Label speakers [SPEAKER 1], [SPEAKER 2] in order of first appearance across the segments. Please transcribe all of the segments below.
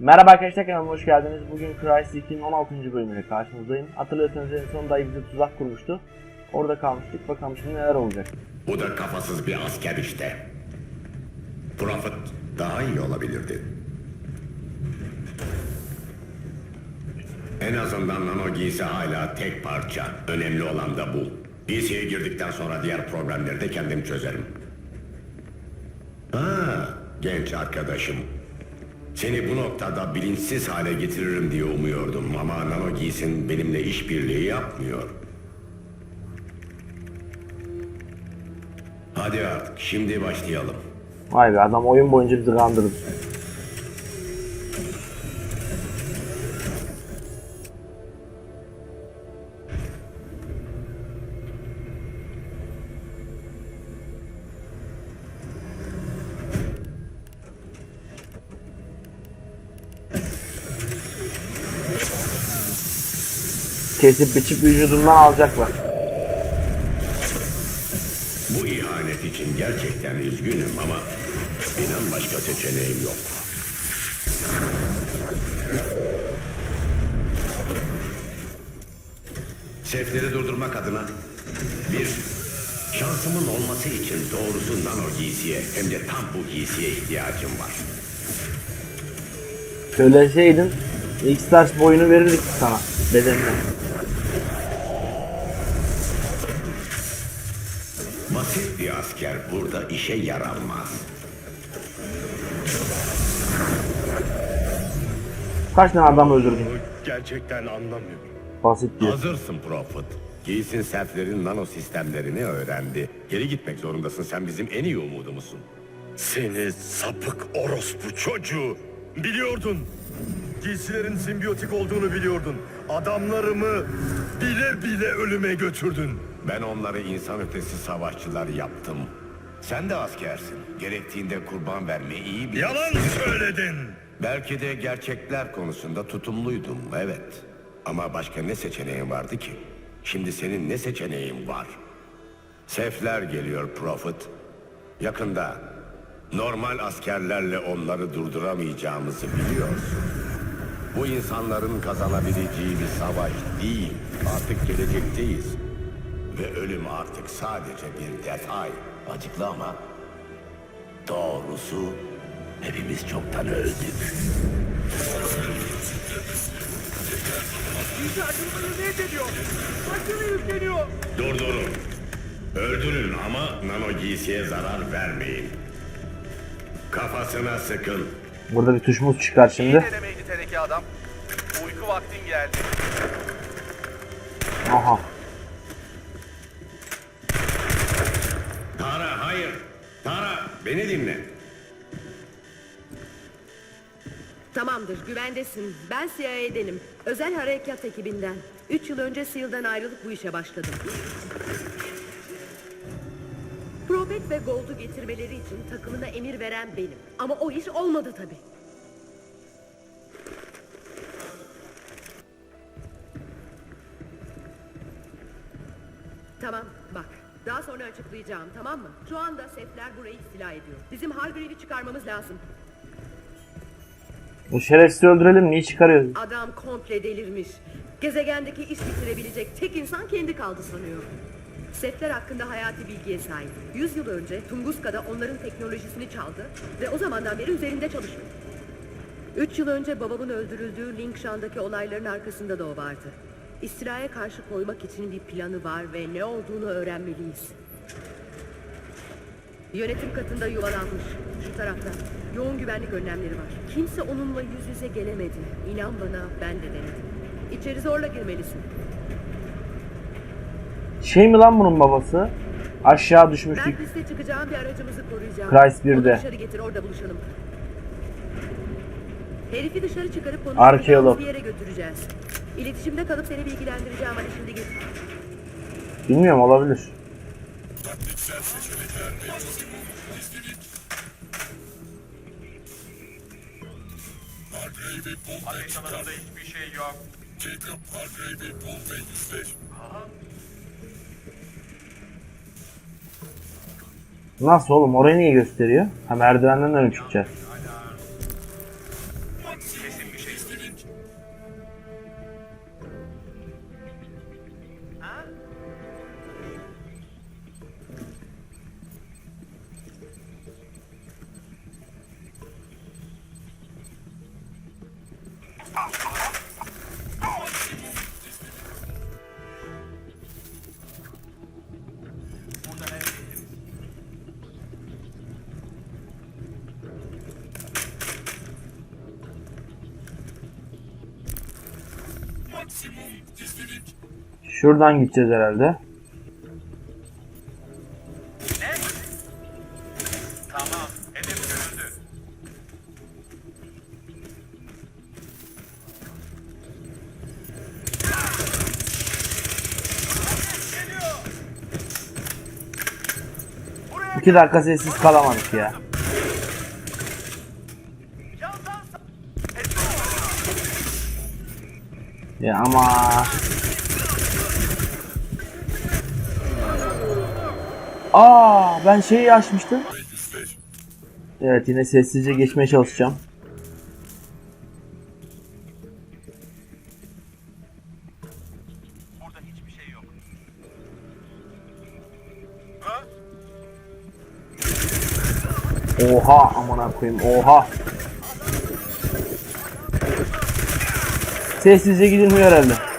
[SPEAKER 1] Merhaba arkadaşlar kanalıma hoş geldiniz. Bugün Crysis 2'nin 16. bölümüyle karşınızdayım. Hatırlıyorsanız en son dayı bize tuzak kurmuştu. Orada kalmıştık. Bakalım şimdi neler olacak.
[SPEAKER 2] Bu da kafasız bir asker işte. Prophet daha iyi olabilirdi. En azından nano giysi hala tek parça. Önemli olan da bu. Giysiye girdikten sonra diğer problemleri de kendim çözerim. Ha, genç arkadaşım. Seni bu noktada bilinçsiz hale getiririm diye umuyordum ama nano giysin benimle işbirliği yapmıyor. Hadi artık şimdi başlayalım.
[SPEAKER 1] Vay be adam oyun boyunca bizi kandırdı. Kesip biçip vücudundan alacaklar.
[SPEAKER 2] Bu ihanet için gerçekten üzgünüm ama inan başka seçeneğim yok. Sefleri durdurmak adına bir şansımın olması için doğrusu nano giysiye hem de tam bu giysiye ihtiyacım var.
[SPEAKER 1] Söyleseydin X-Stars boyunu verirdik sana bedenine.
[SPEAKER 2] Basit bir asker burada işe yaramaz.
[SPEAKER 1] Kaç tane adam öldürdün?
[SPEAKER 2] Gerçekten anlamıyorum.
[SPEAKER 1] Basit diyor.
[SPEAKER 2] Hazırsın Prophet. Giysin serflerin nano sistemlerini öğrendi. Geri gitmek zorundasın. Sen bizim en iyi umudumuzsun.
[SPEAKER 3] Seni sapık orospu çocuğu. Biliyordun. Giysilerin simbiyotik olduğunu biliyordun. Adamlarımı bile bile ölüme götürdün.
[SPEAKER 2] Ben onları insan ötesi savaşçılar yaptım. Sen de askersin. Gerektiğinde kurban vermeyi iyi bilirsin.
[SPEAKER 3] Yalan söyledin.
[SPEAKER 2] Belki de gerçekler konusunda tutumluydum, evet. Ama başka ne seçeneğin vardı ki? Şimdi senin ne seçeneğin var? Sefler geliyor Prophet. Yakında normal askerlerle onları durduramayacağımızı biliyorsun. Bu insanların kazanabileceği bir savaş değil. Artık gelecekteyiz. Ve ölüm artık sadece bir detay. Acıklı ama doğrusu hepimiz çoktan öldük. Durdurun. Öldürün ama nano giysiye zarar vermeyin. Kafasına sıkın.
[SPEAKER 1] Burada bir tuşumuz çıkar
[SPEAKER 4] İyi
[SPEAKER 1] şimdi.
[SPEAKER 4] denemeydi teneke adam. Uyku vaktin geldi.
[SPEAKER 1] Aha.
[SPEAKER 2] Beni dinle.
[SPEAKER 5] Tamamdır, güvendesin. Ben CIA'denim. Özel harekat ekibinden. Üç yıl önce SEAL'dan ayrılıp bu işe başladım. Prophet ve Gold'u getirmeleri için takımına emir veren benim. Ama o iş olmadı tabii. Tamam, bak. Daha sonra açıklayacağım, tamam mı? Şu anda setler burayı istila ediyor. Bizim Hargreave'i çıkarmamız lazım.
[SPEAKER 1] Bu şerefsizi öldürelim. Niye çıkarıyoruz?
[SPEAKER 5] Adam komple delirmiş. Gezegendeki iş bitirebilecek tek insan kendi kaldı sanıyor. Setler hakkında hayati bilgiye sahip. Yüz yıl önce Tunguska'da onların teknolojisini çaldı ve o zamandan beri üzerinde çalışıyor. Üç yıl önce babamın öldürüldüğü Lingshan'daki olayların arkasında da o vardı. İstilaya karşı koymak için bir planı var ve ne olduğunu öğrenmeliyiz. Yönetim katında yuvalanmış. Şu tarafta. Yoğun güvenlik önlemleri var. Kimse onunla yüz yüze gelemedi. İnan bana ben de denedim. İçeri zorla girmelisin.
[SPEAKER 1] Şey mi lan bunun babası? Aşağı
[SPEAKER 5] Ben
[SPEAKER 1] düşmüştük.
[SPEAKER 5] piste çıkacağım bir aracımızı koruyacağım.
[SPEAKER 1] Christ bir
[SPEAKER 5] Onu
[SPEAKER 1] de.
[SPEAKER 5] dışarı getir orada buluşalım. Herifi dışarı çıkarıp onu
[SPEAKER 1] Arkeolog.
[SPEAKER 5] bir yere götüreceğiz. İletişimde kalıp seni bilgilendireceğim hadi şimdi git.
[SPEAKER 1] Bilmiyorum olabilir. Nasıl oğlum? Orayı niye gösteriyor? Ha merdivenden öne çıkacağız.
[SPEAKER 4] Ha?
[SPEAKER 1] Şuradan gideceğiz herhalde.
[SPEAKER 4] Tamam, hedef görüldü.
[SPEAKER 1] İki dakika sessiz kalamadık ya. Ya ama... Aa, ben şeyi açmıştım. Evet yine sessizce geçmeye çalışacağım.
[SPEAKER 4] Şey yok. Ha?
[SPEAKER 1] Oha amına koyayım oha. Sessizce gidilmiyor herhalde.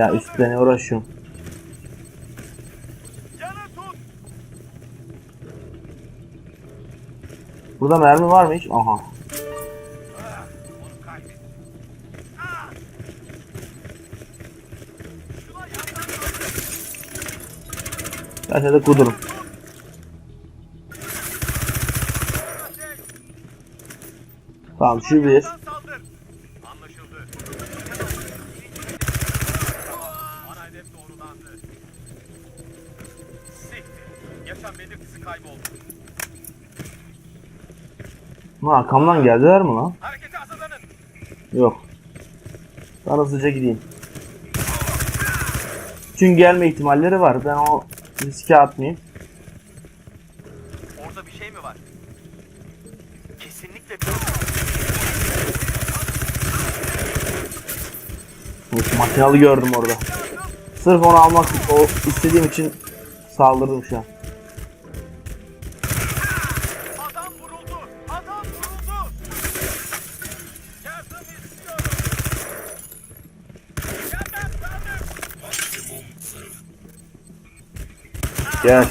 [SPEAKER 1] Ya
[SPEAKER 4] saldır.
[SPEAKER 1] üstlene uğraşıyorum. Burada mermi var mı hiç? Aha.
[SPEAKER 4] Ah. Ah!
[SPEAKER 1] Ben de kudurum. Tamam şu bir. Ha, arkamdan geldiler mi lan? Yok. Ben hızlıca gideyim. Çünkü gelme ihtimalleri var. Ben o riske atmayayım.
[SPEAKER 4] Orada bir şey mi var? Kesinlikle
[SPEAKER 1] Of, makinalı gördüm orada. Sırf onu almak o istediğim için saldırdım şu an. Gel.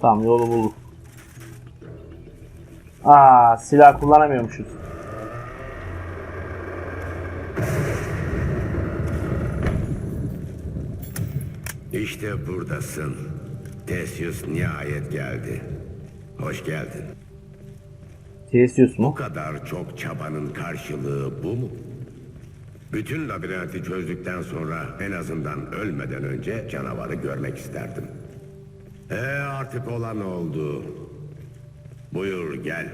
[SPEAKER 1] Tamam yolu bulduk. Aa silah kullanamıyormuşuz.
[SPEAKER 2] İşte buradasın. Theseus nihayet geldi. Hoş geldin. Bu
[SPEAKER 1] mu?
[SPEAKER 2] kadar çok çabanın karşılığı bu mu? Bütün labirenti çözdükten sonra en azından ölmeden önce canavarı görmek isterdim. Ee artık olan oldu. Buyur gel.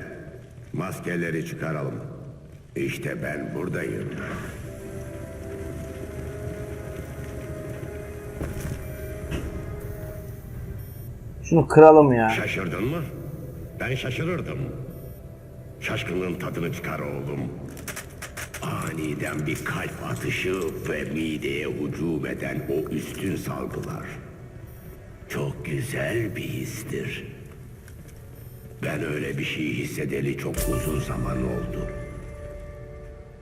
[SPEAKER 2] Maskeleri çıkaralım. İşte ben buradayım.
[SPEAKER 1] Şunu kıralım ya.
[SPEAKER 2] Şaşırdın mı? Ben şaşırırdım. Şaşkınlığın tadını çıkar oğlum. Aniden bir kalp atışı ve mideye hücum eden o üstün salgılar. Çok güzel bir histir. Ben öyle bir şey hissedeli çok uzun zaman oldu.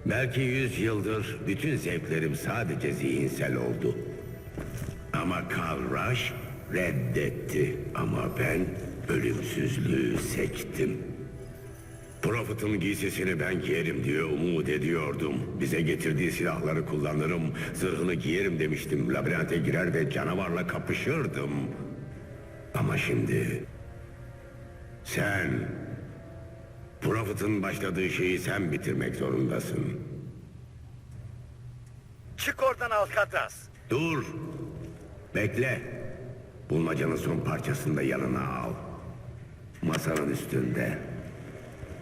[SPEAKER 2] Belki yüz yıldır bütün zevklerim sadece zihinsel oldu. Ama Karl Rush reddetti. Ama ben ölümsüzlüğü seçtim. Prophet'ın giysisini ben giyerim diye umut ediyordum. Bize getirdiği silahları kullanırım, zırhını giyerim demiştim. Labirente girer ve canavarla kapışırdım. Ama şimdi... Sen... Prophet'ın başladığı şeyi sen bitirmek zorundasın.
[SPEAKER 4] Çık oradan Alcatraz.
[SPEAKER 2] Masanın üstünde.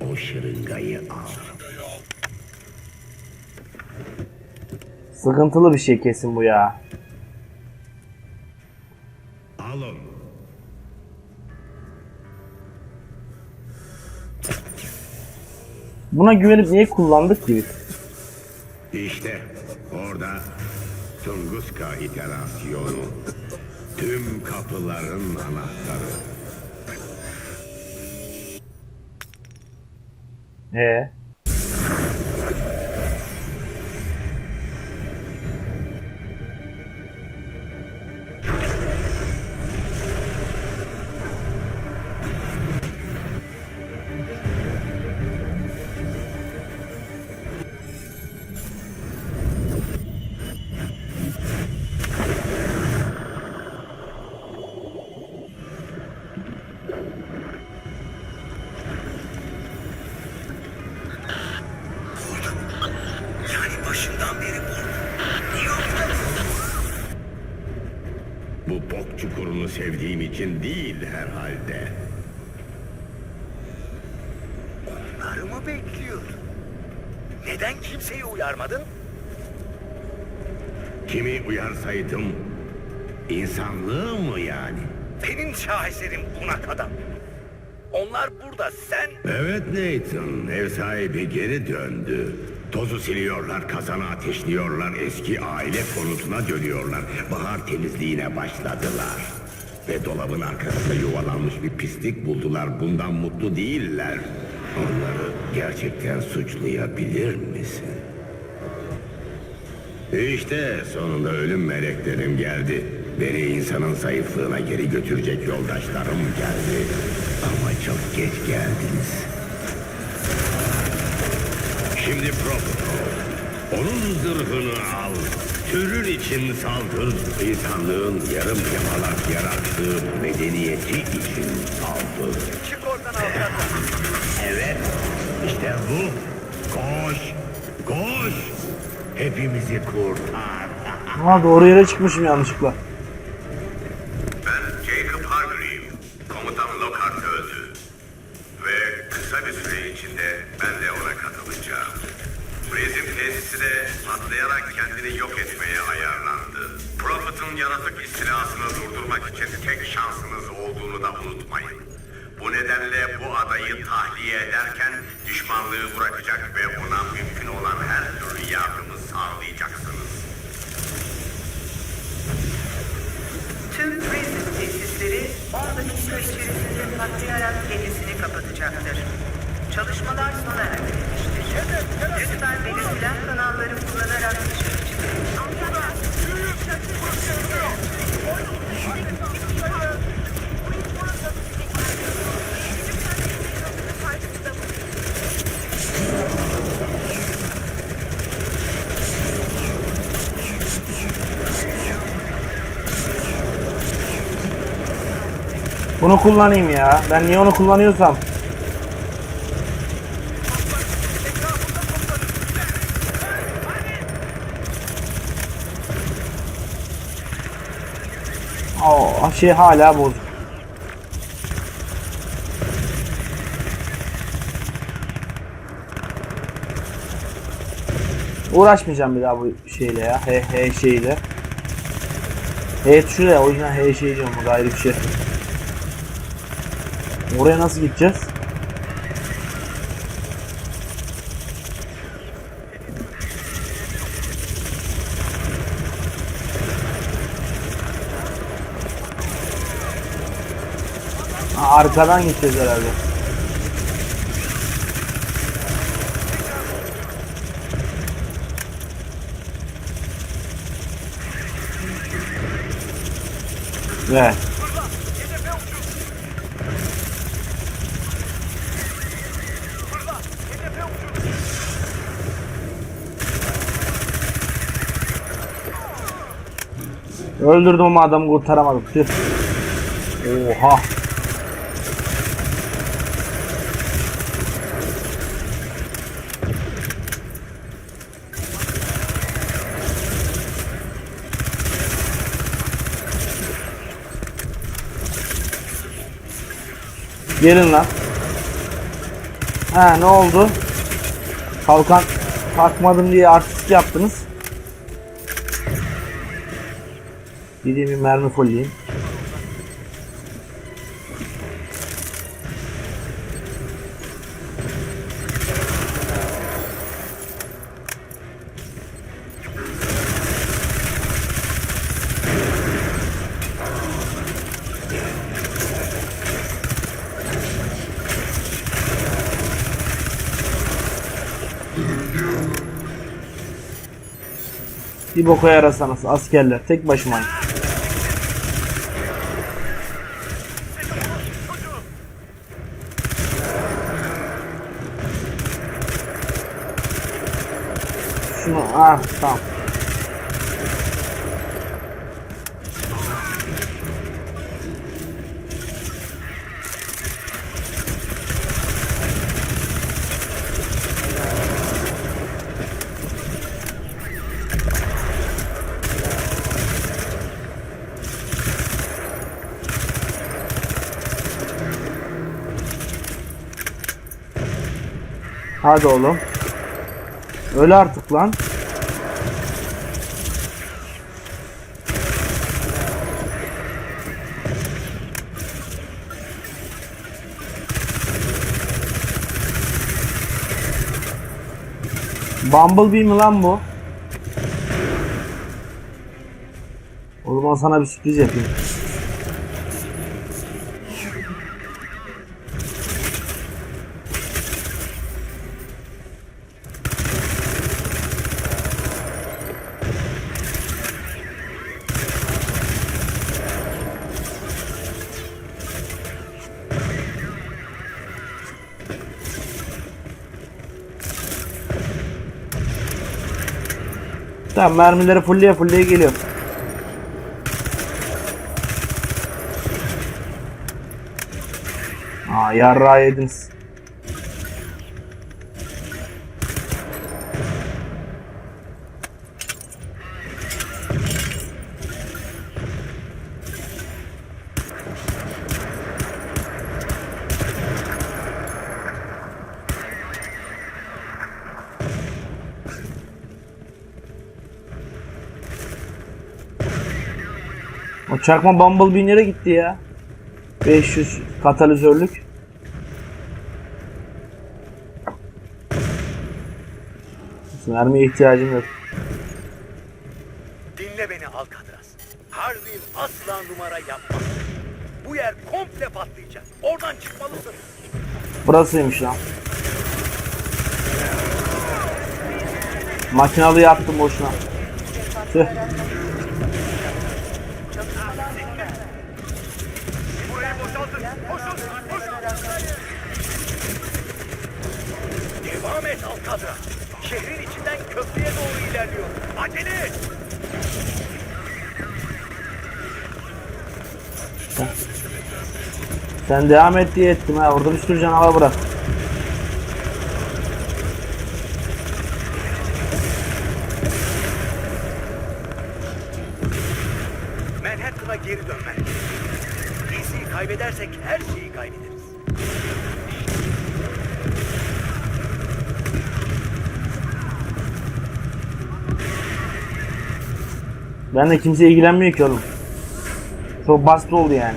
[SPEAKER 2] O şırıngayı al.
[SPEAKER 1] Sıkıntılı bir şey kesin bu ya.
[SPEAKER 2] Al onu.
[SPEAKER 1] Buna güvenip niye kullandık ki biz?
[SPEAKER 2] İşte orada Tunguska iterasyonu. Tüm kapıların anahtarı. Yeah. İçin değil herhalde.
[SPEAKER 3] Onları mı bekliyor? Neden kimseyi uyarmadın?
[SPEAKER 2] Kimi uyarsaydım insanlığı mı yani?
[SPEAKER 3] Senin şaheserin bunak adam. Onlar burada sen...
[SPEAKER 2] Evet Nathan, ev sahibi geri döndü. Tozu siliyorlar, kazanı ateşliyorlar, eski aile konutuna dönüyorlar. Bahar temizliğine başladılar. Ve dolabın arkasında yuvalanmış bir pislik buldular. Bundan mutlu değiller. Onları gerçekten suçlayabilir misin? İşte sonunda ölüm meleklerim geldi. Beni insanın zayıflığına geri götürecek yoldaşlarım geldi. Ama çok geç geldiniz. Şimdi Prophet Onun zırhını al. Türün için saldır. İnsanlığın yarım yamalak yarattığı medeniyeti için saldır.
[SPEAKER 3] Çık oradan avrat.
[SPEAKER 2] Evet, işte bu. Koş, koş. Hepimizi kurtar.
[SPEAKER 1] ha doğru yere çıkmışım yanlışlıkla.
[SPEAKER 2] Patlayarak
[SPEAKER 6] kendisini kapatacaktır. Çalışmalar sona erdirilmiştir.
[SPEAKER 1] Bunu kullanayım ya. Ben niye onu kullanıyorsam. O şey hala bozuk. Uğraşmayacağım bir daha bu şeyle ya. H, H şeyle. H tuşu. O yüzden H şey diyorum. Bu da bir şey. Oraya nasıl gideceğiz? Ha, arkadan gideceğiz herhalde. Evet. Öldürdüm ama adamı kurtaramadım. Tüh. Oha. Gelin lan. Ha ne oldu? Kalkan takmadım diye artistik yaptınız. Gideyim bir mermi fulleyeyim. Bir boka yarasanız askerler tek başıma. Şunu ah tamam. Hadi oğlum. Öyle artık lan. Bumblebee mi lan bu? O zaman sana bir sürpriz yapayım. Tamam mermileri fulleye fulleye geliyor. Aa yarrağı yediniz. Çakma Bumblebee nereye gitti ya? 500 katalizörlük. Mermiye ihtiyacım yok.
[SPEAKER 3] Dinle beni Alcatraz. Harvey asla numara yapmaz. Bu yer komple patlayacak. Oradan çıkmalısın.
[SPEAKER 1] Burasıymış lan. Makinalı yaptım boşuna. Tüh.
[SPEAKER 3] Devam et Alcatraz. Şehrin içinden köprüye doğru ilerliyor. Acele et.
[SPEAKER 1] Sen devam et diye ettim ha. Orada bir sürü canavar bırak.
[SPEAKER 3] Manhattan'a geri dönmen. DC'yi kaybedersek her şeyi kaybederiz.
[SPEAKER 1] Ben de kimse ilgilenmiyor ki oğlum. Çok basit oldu yani.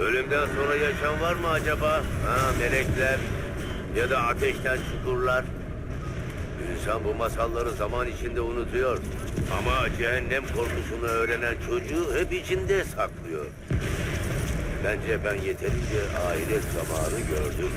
[SPEAKER 2] Ölümden sonra yaşam var mı acaba? Ha melekler ya da ateşten çukurlar. İnsan bu masalları zaman içinde unutuyor. Ama cehennem korkusunu öğrenen çocuğu hep içinde saklıyor. Bence ben yeterince aile zamanı gördüm.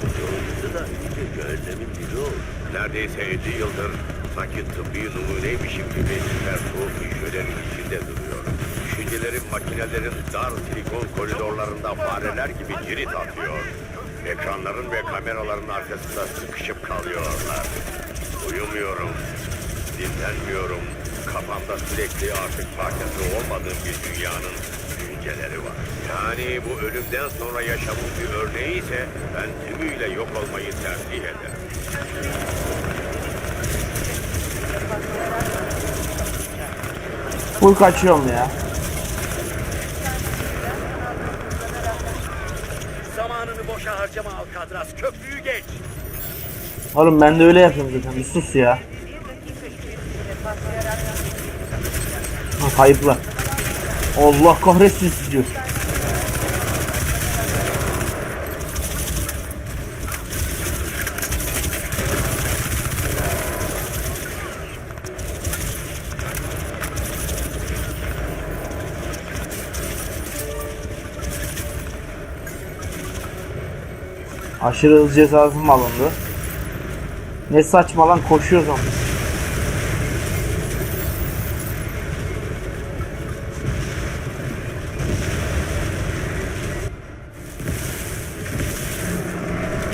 [SPEAKER 2] Sonuncusu da iyice cehennemin biri oldu. Neredeyse 50 yıldır sanki tıbbi numuneymişim gibi her soğuk hücrelerin içinde duruyorum. Düşüncelerim makinelerin dar silikon koridorlarında fareler gibi cirit atıyor. Ekranların ve kameraların arkasında sıkışıp kalıyorlar. Uyumuyorum, dinlenmiyorum. Kafamda sürekli artık parçası olmadığım bir dünyanın düşünceleri var. Yani bu ölümden sonra yaşamın bir örneği ise ben tümüyle yok olmayı tercih ederim.
[SPEAKER 1] Full kaçıyorum ya.
[SPEAKER 3] zamanını boşa harcama Alkadras. Köprüyü geç.
[SPEAKER 1] Oğlum ben de öyle yapıyorum zaten. Bir sus ya. Ha, kayıplar. Allah kahretsin sizi. Aşırı hızlı cezası alındı? Ne saçma lan koşuyoruz.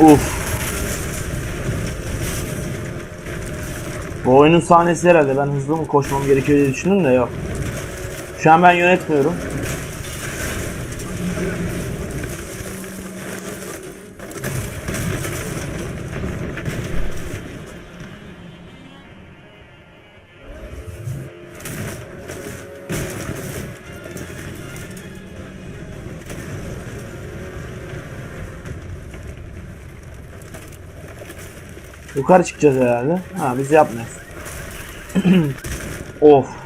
[SPEAKER 1] Uf. Bu oyunun sahnesi herhalde. Ben hızlı mı koşmam gerekiyor diye düşündüm de yok. Şu an ben yönetmiyorum. Yukarı çıkacağız herhalde. Ha biz yapmayız. of.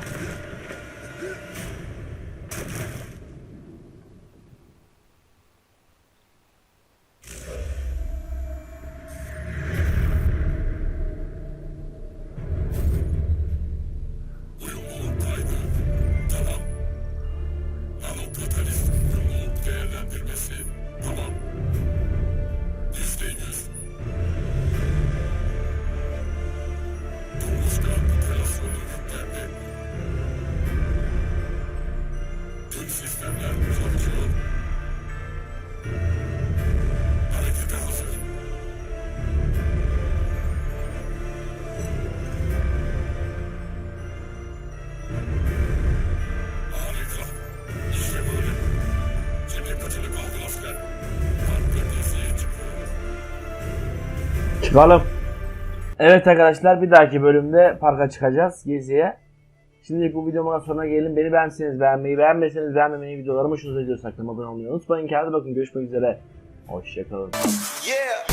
[SPEAKER 1] Çıkalım. Evet arkadaşlar bir dahaki bölümde parka çıkacağız geziye. Şimdilik bu videomun sonuna gelin. Beni beğenseniz beğenmeyi, beğenmeseniz beğenmemeyi, videolarımı hoşunuza gidiyorsa kanalıma abone olmayı unutmayın. Kendinize bakın. Görüşmek üzere. Hoşçakalın.
[SPEAKER 4] Yeah.